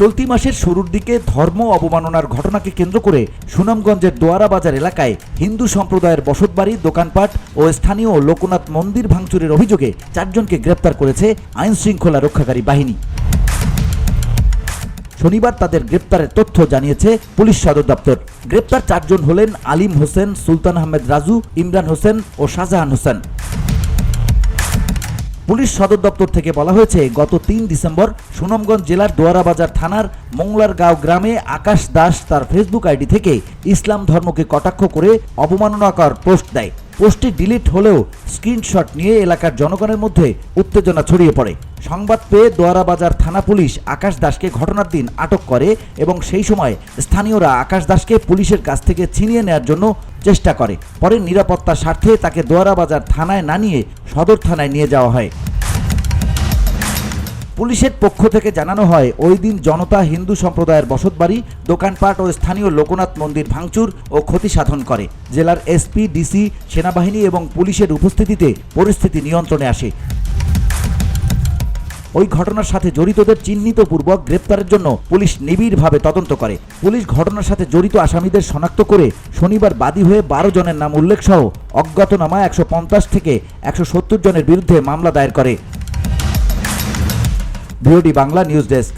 চলতি মাসের শুরুর দিকে ধর্ম অবমাননার ঘটনাকে কেন্দ্র করে সুনামগঞ্জের দোয়ারা বাজার এলাকায় হিন্দু সম্প্রদায়ের বসতবাড়ি, দোকানপাট ও স্থানীয় লোকনাথ মন্দির ভাঙচুরের অভিযোগে চারজনকে গ্রেপ্তার করেছে আইন শৃঙ্খলা রক্ষাকারী বাহিনী। শনিবার তাদের গ্রেপ্তারের তথ্য জানিয়েছে পুলিশ সদর দপ্তর। গ্রেপ্তার চারজন হলেন আলিম হোসেন, সুলতান আহমেদ রাজু, ইমরান হোসেন ও শাহজাহান হোসেন। পুলিশ সদর দপ্তর থেকে বলা হয়েছে, গত তিন ডিসেম্বর সুনামগঞ্জ জেলার দোয়ারাবাজার থানার মংলারগাঁও গ্রামে আকাশ দাস তার ফেসবুক আইডি থেকে ইসলাম ধর্মকে কটাক্ষ করে অবমাননাকর পোস্ট দেয়। পোস্টটি ডিলিট হলেও স্ক্রিনশট নিয়ে এলাকার জনগণের মধ্যে উত্তেজনা ছড়িয়ে পড়ে। সংবাদ পেয়ে দোয়ারাবাজার থানা পুলিশ আকাশ দাসকে ঘটনার দিন আটক করে এবং সেই সময় স্থানীয়রা আকাশ দাসকে পুলিশের কাছ থেকে ছিনিয়ে নেওয়ার জন্য চেষ্টা করে। পরে নিরাপত্তার স্বার্থে তাকে দোয়ারাবাজার থানায় না নিয়ে সদর থানায় নিয়ে যাওয়া হয়। পুলিশের পক্ষ থেকে জানানো হয়, ওই দিন জনতা হিন্দু সম্প্রদায়ের বসতবাড়ি, দোকানপাট ও স্থানীয় লোকনাথ মন্দির ভাঙচুর ও ক্ষতি সাধন করে। জেলার এসপি, ডিসি, সেনাবাহিনী এবং পুলিশের উপস্থিতিতে পরিস্থিতি নিয়ন্ত্রণে আসে। ওই ঘটনার সাথে জড়িতদের চিহ্নিত পূর্বক গ্রেপ্তারের জন্য পুলিশ নিবিড়ভাবে তদন্ত করে। পুলিশ ঘটনার সাথে জড়িত আসামিদের শনাক্ত করে শনিবার বাদী হয়ে বারো জনের নাম উল্লেখ সহ অজ্ঞাতনামা একশো পঞ্চাশ থেকে একশো সত্তর জনের বিরুদ্ধে মামলা দায়ের করে। VOD Bangla news desk.